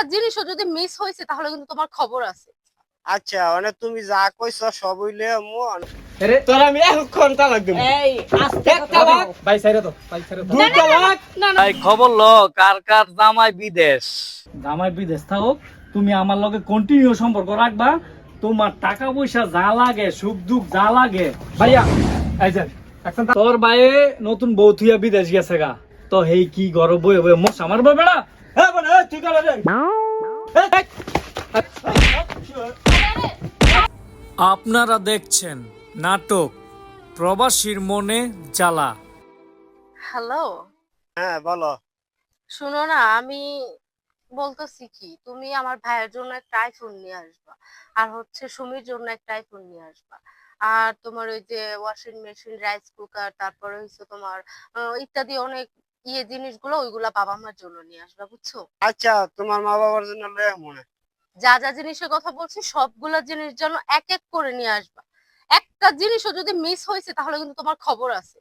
একটা জিনিসও যদি মিস হয়েছে তাহলে কিন্তু তোমার খবর আছে। আচ্ছা মানে তুমি যা কইছ সব হইলে মন। আরে তোর আমি এখন তালাক দেব এই আস্তে এক তালাক। ভাই সাইরা তো ভাই সাইরা দুই তালাক। না না। ভাই খবর ল কার কার জামাই বিদেশ? জামাই বিদেশ থাকুক। তুমি আমার লগে কন্টিনিউ সম্পর্ক রাখবা। তোমার টাকা পয়সা যা লাগে সুখ দুঃখ যা লাগে। ভাইয়া এই যে তোর বাইরে নতুন বউ থুইয়া বিদেশ গেছে গা। তো হেই কি গরব বয়ে বয়ে মশা মারবে বেড়া। হ্যাঁ বলে ঠিক আছে রে আপনারা দেখছেন নাটক প্রবাসীর মনে জ্বালা। হ্যালো। হ্যাঁ বলো। শুনো না আমি বলতেছি কি তুমি আমার ভাইয়ের জন্য একটা আইফোন নিয়ে আসবা আর হচ্ছে সুমির জন্য একটা আইফোন নিয়ে আসবা। আর তোমার ওই যে ওয়াশিং মেশিন রাইস কুকার তারপরে হচ্ছে তোমার আহ, ইত্যাদি অনেক ইয়ে জিনিসগুলো ওইগুলা বাবা মার জন্য নিয়ে আসবা বুঝছ? আচ্ছা তোমার মা বাবার জন্য লয়ে মনে যা যা জিনিসের কথা বলছি সবগুলা জিনিস যেন এক এক করে নিয়ে আসবা। একটা জিনিসও যদি মিস হয়েছে তাহলে কিন্তু তোমার খবর আছে।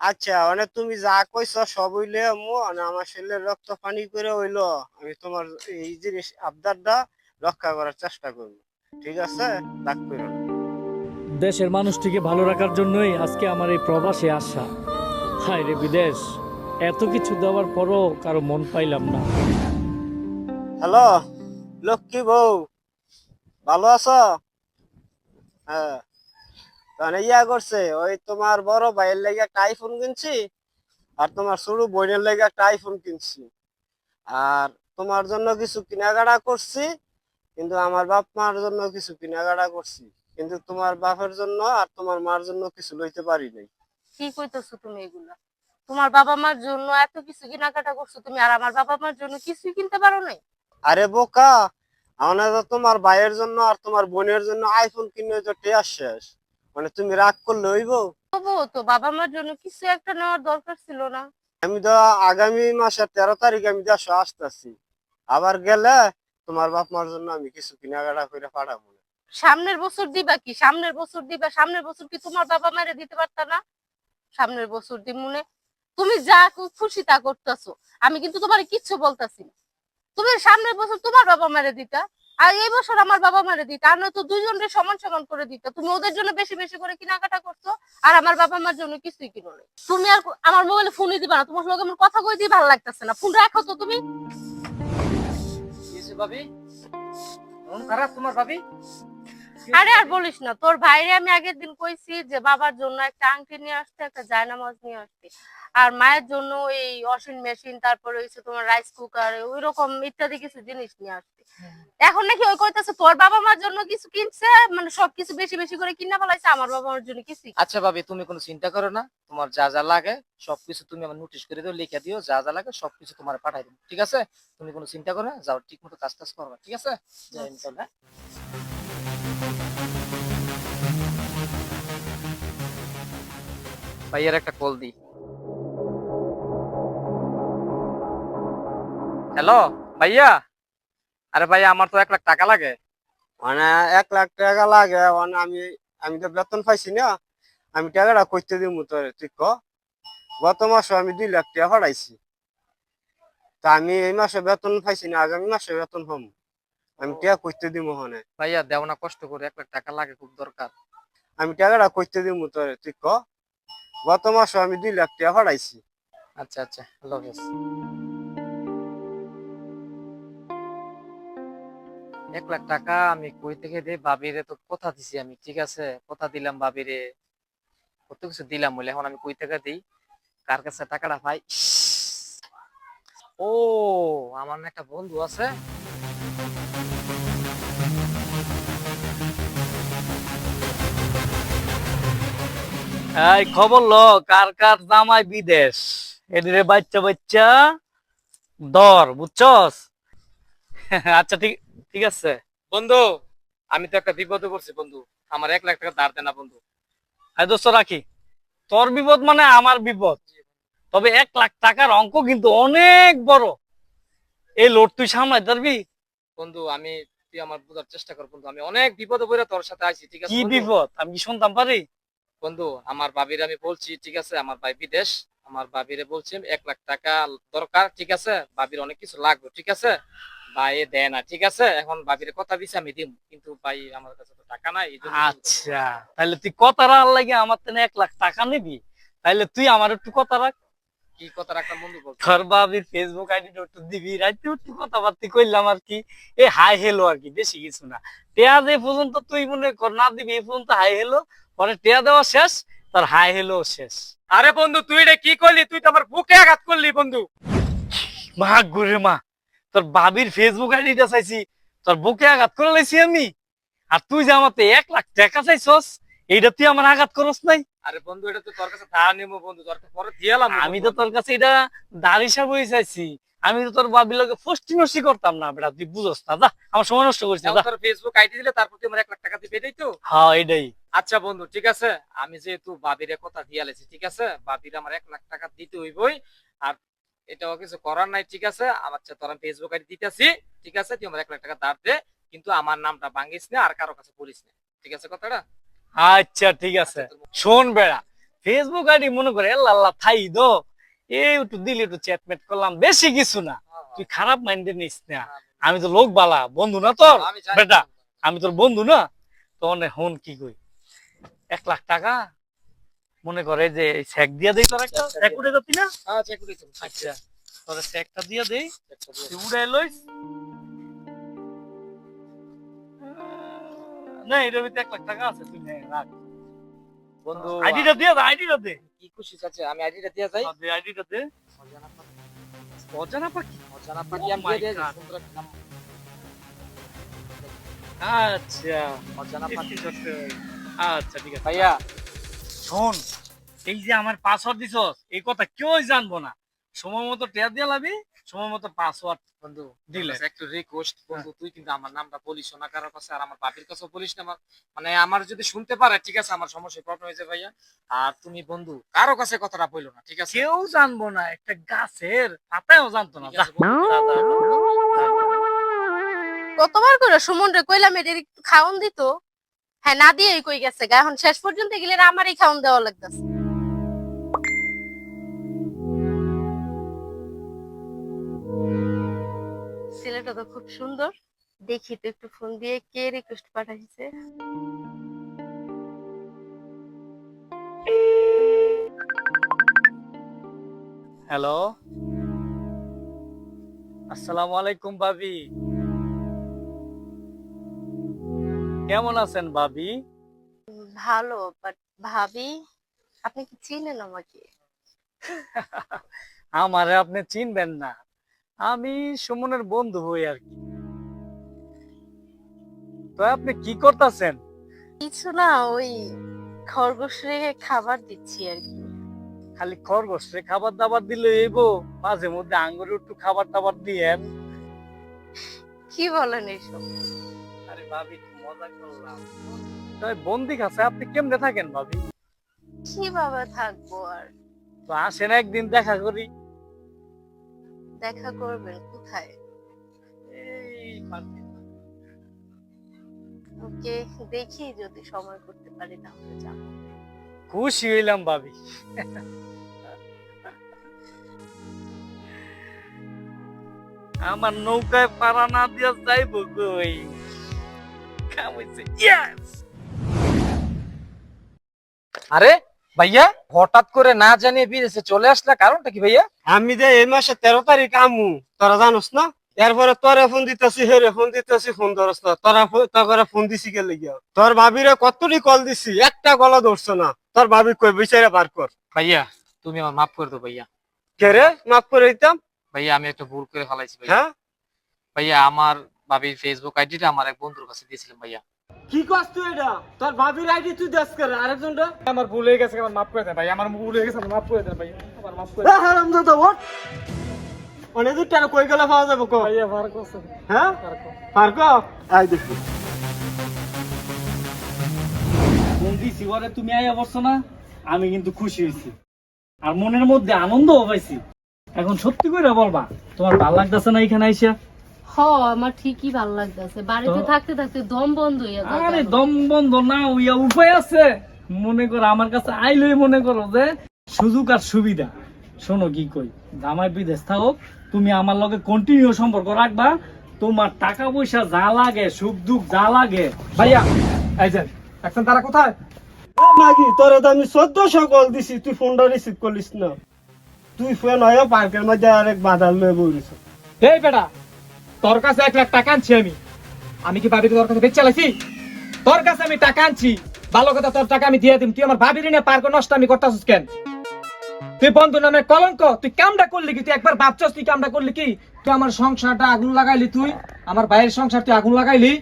আচ্ছা মানে তুমি যা কইছ সব হইলে মন আমার শরীরে রক্ত পানি করে হইল আমি তোমার এই জিনিস আবদারটা রক্ষা করার চেষ্টা করব। ঠিক আছে? রাগ করো দেশের মানুষটিকে ভালো রাখার জন্যই আজকে আমার এই প্রবাসে আসা। হায় রে বিদেশ। এত কিছু দেওয়ার পরও কারও মন পাইলাম না। হ্যালো লক্ষ্মী বউ ভালো আছো? হ্যাঁ। মানে ইয়া করছে ওই তোমার বড় ভাইয়ের লেগে একটা আইফোন কিনছি আর তোমার ছোট বোনের লেগে একটা আইফোন কিনছি। আর তোমার জন্য কিছু কেনাকাটা করছি কিন্তু আমার বাপ মার জন্য কিছু কেনাকাটা করছি। কিন্তু তোমার বাপের জন্য আর তোমার মার জন্য কিছু লইতে পারি নাই। কি কইতেছো তুমি এগুলা? তোমার বাবা মার জন্য এত কিছু কেনাকাটা করছ তুমি আর আমার বাবা মার জন্য কিছুই কিনতে পারো নাই। আরে বোকা আমার তো তোমার ভাইয়ের জন্য আর তোমার বোনের জন্য আইফোন কিনে তো টেয়ার শেষ। মানে তুমি রাগ করলে হইব? তো বাবা মার জন্য কিছু একটা নেওয়ার দরকার ছিল না। আমি তো আগামী মাসের তেরো তারিখ আমি দেশে আসতেছি। আবার গেলে তোমার বাপ মার জন্য আমি কিছু কেনাকাটা করে পাঠাবো। না। সামনের বছর দিবা কি? সামনের বছর দিবা? সামনের বছর কি তোমার বাবা মারে দিতে পারতা না? সামনের বছর দি মনে তুমি যা খুশি তা করতেছো। আমি কিন্তু তোমার কিচ্ছু বলতাছি না। তুমি সামনের বছর তোমার বাবা মারে দিতা, আর এই বছর আমার বাবা মারে দিতা। আর নয়তো দুজনকে সমান সমান করে দিতা। তুমি ওদের জন্য বেশি বেশি করে কেনাকাটা করছ, আর আমার বাবা মার জন্য কিছুই কিনো নাই। তুমি আর আমার মোবাইলে ফোনই দিবা না। তোমার সঙ্গে আমার কথা কই দিয়ে ভালো লাগতেছে না। ফোন রাখো তো তুমি। ভাবি? তোমার ভাবি? আরে আর বলিস না তোর ভাইরে আমি আগের দিন কইছি যে বাবার জন্য একটা আংটি নিয়ে আসতে একটা জায়নামাজ নিয়ে আসতে। আর মায়ের জন্য এই ওয়াশিং মেশিন তারপরে হচ্ছে তোমার রাইস কুকার ওই রকম ইত্যাদি কিছু জিনিস নিয়ে আসতে। এখন নাকি ওই কইতাছে তোর বাবা মার জন্য কিছু কিনছে মানে সবকিছু বেশি বেশি করে কিনা ফেলাইছে আমার বাবা মার জন্য কিছু আচ্ছা ভাবি তুমি কোনো চিন্তা করো না তোমার যা যা লাগে সবকিছু তুমি আমার নোটিশ করে দিও লিখে দিও যা যা লাগে সবকিছু তোমার পাঠাই দিও ঠিক আছে? তুমি কোনো চিন্তা করো না যাও ঠিক মতো কাজ টাজ করবা ঠিক আছে? যাই আমি হ্যাঁ? ভাইয়ার একটা কল দি হ্যালো ভাইয়া? আরে ভাইয়া আমার তো এক লাখ টাকা লাগে। মানে এক লাখ টাকা লাগে মানে আমি আমি তো বেতন পাইছি না। আমি টাকাটা করতে দিব তোর তুই ক? গত মাসে আমি দুই লাখ টাকা পাঠাইছি। তা আমি এই মাসে বেতন পাইছি না আগামী মাসে বেতন হম আমি টাকা করতে দিব হনে ভাইয়া দেও না কষ্ট করে এক লাখ টাকা লাগে খুব দরকার। আমি টাকাটা করতে দিব তোর তুই ক? গত মাসে আমি দুই লাখ টাকা পাঠাইছি আচ্ছা আচ্ছা এক লাখ টাকা আমি কই থেকে দেই? ভাবিরে তো কথা দিছি আমি, ঠিক আছে? কথা দিলাম ভাবিরে কত কিছু দিলাম বলে এখন আমি কই থেকে দিই? কার কাছে টাকাটা পাই? ও, আমার একটা বন্ধু আছে। এই খবর ল কার কার জামাই বিদেশ? এদিকে বাচ্চা বাচ্চা দর বুঝছস? আচ্ছা ঠিক ঠিক আছে। বন্ধু আমি তো একটা বিপদে পড়ছি বন্ধু। আমার এক লাখ টাকা ধার দেনা বন্ধু। এই দোস্ত রাখি। তোর বিপদ মানে আমার বিপদ। তবে এক লাখ টাকার অঙ্ক কিন্তু অনেক বড়। এই লোড তুই সামলাই পারবি? বন্ধু আমি তুই আমার বোঝার চেষ্টা কর বন্ধু। আমি অনেক বিপদে পড়ে তোর সাথে আছি ঠিক আছে কি বিপদ? আমি কি শুনতাম পারি? বন্ধু আমার ভাবির আমি বলছি ঠিক আছে আমার ভাই বিদেশ আমার ভাবিরে বলছি এক লাখ টাকা দরকার ঠিক আছে ভাবির অনেক কিছু লাগবে ঠিক আছে? ভাই দেয় না ঠিক আছে? এখন ভাবির কথা দিছি আমি কিন্তু ভাই আমার কাছে তো টাকা নাই আচ্ছা তাহলে তুই কথা লাগে আমার এক লাখ টাকা নিবি? তাহলে তুই আমার একটু কথা রাখ। কি কথা রাখলাম বন্ধু বল? তোর বাবির ফেসবুক আইডি একটু দিবি রাইতে একটু কথাবার্তি কইলাম আর কি। এ হাই হেলো আর কি বেশি কিছু না। টেয়া যে পর্যন্ত তুই মনে কর না দিবি এই পর্যন্ত হাই হেলো পরে টেয়া দেওয়া শেষ তোর হাই হেলো শেষ। আরে বন্ধু তুই এটা কি করলি? তুই তো আমার বুকে আঘাত করলি বন্ধু। মা গুরে মা তোর বাবির ফেসবুক আইডিটা চাইছি তোর বুকে আঘাত করে লাইছি আমি। আর তুই যে আমাতে এক লাখ টাকা চাইছস এইটা তুই আমার আঘাত করস নাই। আরে বন্ধু এটা তো তোর কাছে ধার নেব বন্ধু তোর কাছে পরে দিয়ালাম আমি তো তোর কাছে এটা দাঁড় হিসাবে চাইছি। আমি তো তোর বাবির লোকে ফষ্টি নষ্টি করতাম না বেটা তুই বুঝস না যা আমার সময় নষ্ট করছিস এখন যা। তোর ফেসবুক আইডি দিলে তারপর তুই আমার এক লাখ টাকা দিবে এটাই তো হ্যাঁ এটাই আচ্ছা বন্ধু ঠিক আছে? আমি যেহেতু বাবির কথা দিয়ালেছি ঠিক আছে? বাবির আমার এক লাখ টাকা দিতে হইবই। আর এটাও কিছু করার নাই ঠিক আছে? আমার তোর ফেসবুক আইডি দিতেছি ঠিক আছে? তুই আমার এক লাখ টাকা দাঁড় দে কিন্তু আমার নামটা ভাঙিস না আর কারও কাছে বলিস না। ঠিক আছে কথাটা? আচ্ছা ঠিক আছে। শোন বেড়া ফেসবুক আইডি মনে করে আল্লাহ থাই দো। এই একটু দিলি একটু চ্যাটমেট করলাম বেশি কিছু না। তুই খারাপ মাইন্ডে নিস না। আমি তো লোক বালা বন্ধু না তোর? আমি বেটা আমি তোর বন্ধু না? তো অনেক হন কি কই? এক লাখ টাকা মনে করে যে চেক দিয়া দেই তোর একটা? চেক উঠে যাবি না? হ্যাঁ চেক করে দিচ্ছি। আচ্ছা তোর চেকটা দিয়া দেই। দিয়ে তুই উড়াই লইস। না এটার ভিতরে এক লাখ টাকা আছে তুই নে রাখ। বন্ধু আইডিটা দিয়ে দে আইডিটা দে। কি খুশি আছে আমি আইডিটা দিয়ে যাই। দে আইডিটা দে। অজানা পাখি? অজানা পাখি আমি Oh দিয়ে একটা নাম। আচ্ছা। অজানা পাখি। আচ্ছা ঠিক আছে ভাইয়া শোন এই যে আমার পাসওয়ার্ড দিছস এই কথা কেউই জানব না সময় মতো টেয়া দিয়ে লাবি সময় মতো পাসওয়ার্ড বন্ধু দিলে। একটু রিকোয়েস্ট বন্ধু তুই কিন্তু আমার নামটা বলিস না কারোর কাছে আর আমার বাপির কাছেও বলিস না আমার মানে আমার যদি শুনতে পারে ঠিক আছে আমার সমস্যা প্রবলেম হয়েছে ভাইয়া আর তুমি বন্ধু কারও কাছে কথাটা বলল না ঠিক আছে কেউ জানব না একটা গাছের পাতায়ও জানতো না। কতবার করে সুমন রে কইলাম একটু খাওন দিত হ্যাঁ না দিয়েই কই গেছে গা। এখন শেষ পর্যন্ত গেলে আমারই খাওন দেওয়া লাগতেছে। ছেলেটা তো খুব সুন্দর। দেখি তো একটু ফোন দিয়ে কে রিকোয়েস্ট পাঠাইছে। হ্যালো আসসালামু আলাইকুম, ভাবি। কেমন আছেন ভাবি? ভালো বাট ভাবি আপনি কি চিনেন আমাকে? আমারে আপনি চিনবেন না। আমি সুমনের বন্ধু হই আর কি। তো আপনি কি করতেছেন? কিছু না ওই খরগোশ রেখে খাবার দিচ্ছি আর কি। খালি খরগোশে খাবার দাবার দিলে এবো মাঝে মধ্যে আঙ্গুরে একটু খাবার দাবার দিয়েন। কি বলেন এইসব আরে ভাবি মজা করলাম। বন্দি কাছে আপনি কেমনে থাকেন ভাবি? কীভাবে থাকব আর? তো আসেন একদিন দেখা করি। দেখা করবেন কোথায়? এই পার্কে। ওকে দেখি যদি সময় করতে পারি তাহলে যাব। খুশি হইলাম ভাবি। আমার নৌকায় পারা না দিয়া যাইব কই? ইয়েস আরে ভাইয়া হঠাৎ করে না জানিয়ে বিদেশে চলে আসলা কারণটা কি ভাইয়া? আমি যে এই মাসে তেরো তারিখ আমু তোরা জানোস না? এরপরে তোরে ফোন দিতেছি হেরে ফোন দিতেছি ফোন ধরস না। তোরা তোরা ফোন দিছি কে লেগে তোর ভাবিরে কতটি কল দিছি? একটা গলা ধরছো না। তোর ভাবি কই বিচারে বার কর। ভাইয়া তুমি আমার মাফ করে দাও ভাইয়া। কে রে? মাফ করে দিতাম? ভাইয়া আমি একটা ভুল করে ফেলাইছি ভাইয়া। হ্যাঁ? ভাইয়া আমার ভাবির ফেসবুক আইডিটা আমার এক বন্ধুর কাছে দিয়েছিলাম ভাইয়া। কি করছ তুই এটা? তোর ভাবির আইডি তুই দেশ করে? আরেকজনটা? আমার ভুল হয়ে গেছে আমার মাফ করে দেন ভাই। আমার ভুল হয়ে গেছে আমার মাফ করে দেন ভাই। আমার মাফ করে দেন হারাম দাদা ওঠ অনেক দূর টাকা কই গেলে পাওয়া যাবে কো? ভাইয়া ভার করছে হ্যাঁ। পার কো। আই দেখি। বন্দি শিবরে তুমি আইয়া বসছো না আমি কিন্তু খুশি হয়েছি। আর মনের মধ্যে আনন্দ পাইছি। এখন সত্যি করে বলবা তোমার ভালো লাগতেছে না এখানে আইসা? আমার ঠিকই ভালো লাগতেছে। বাড়িতে থাকতে থাকতে দম বন্ধ আরে দম বন্ধ না উইয়া উপায় আছে? মনে করো আমার কাছে আইলই মনে করো যে সুযোগ আর সুবিধা। শোনো কি কই জামাই বিদেশ থাকুক তুমি আমার লগে কন্টিনিউ সম্পর্ক রাখবা। তোমার টাকা পয়সা যা লাগে সুখ দুঃখ যা লাগে। ভাইয়া এই যে এখন তারা কোথায়? তোরে তো আমি চোদ্দশো কল দিছি তুই ফোনটা রিসিভ করলিস না। তুই ফোন হয় পার্কের মধ্যে আরেক বাদাল লয়ে বলিস এই বেটা তোর কাছে এক লাখ টাকা আনছি আমি। আমি কি ভাবির তোর কাছে বেচ চালাইছি? তোর কাছে আমি টাকা আনছি। ভালো কথা, তোর টাকা আমি দিয়ে দিম। তুই আমার ভাবির নিয়ে পার্ক নষ্ট আমি করতেছিস কেন? তুই বন্ধু নামে কলঙ্ক। তুই কামটা করলি কি? তুই একবার ভাবছস তুই কামটা করলি কি? তুই আমার সংসারটা আগুন লাগাইলি তুই? আমার ভাইয়ের সংসার তুই আগুন লাগাইলি?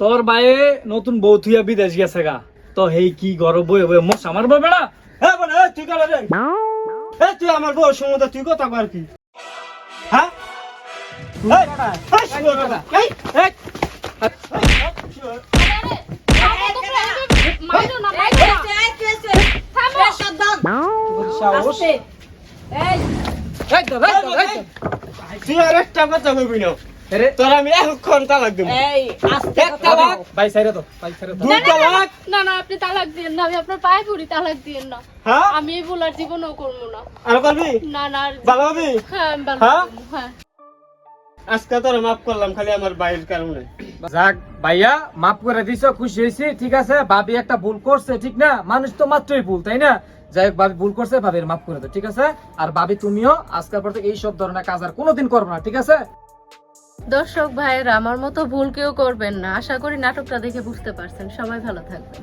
তোর বাইরে নতুন বউ থুইয়া বিদেশ গেছে গা। তো হেই কি গরব বই বই মোস আমার বেড়া? হ্যাঁ তুই তুই আমার বউ সমুদ্র তুই কথা কর কি? তুই আর একটা কথা কইবি না তোর আমি তালাক দেবো ভাই সাইরে তো, ভাই সাইরে তো। না না আপনি তালাক দিয়েন না আমি আপনার পায়ে পড়ি তালাক দিয়েন না আমি এই ভুল আর জীবনেও করব না আর করবি না না আর- ভালো হ্যাঁ ভালো হ্যাঁ? আজকে মাফ করলাম, খালি আমার কারণে। যাক, ভাইয়া, মাফ করে খুশি হয়েছি, ঠিক আছে? ভাবি একটা ভুল করছে, ঠিক না? মানুষ তো মাত্রই ভুল, তাই না? যাই হোক, ভাবি ভুল করছে, ভাবির মাফ করে দাও, ঠিক আছে? আর ভাবি তুমিও, আজকের পর থেকে এইসব ধরনের কাজ আর কোনোদিন করবে না, ঠিক আছে? দর্শক ভাইয়েরা, আমার মতো ভুল কেউ করবেন না। আশা করি নাটকটা দেখে বুঝতে পারছেন। সবাই ভালো থাকবেন।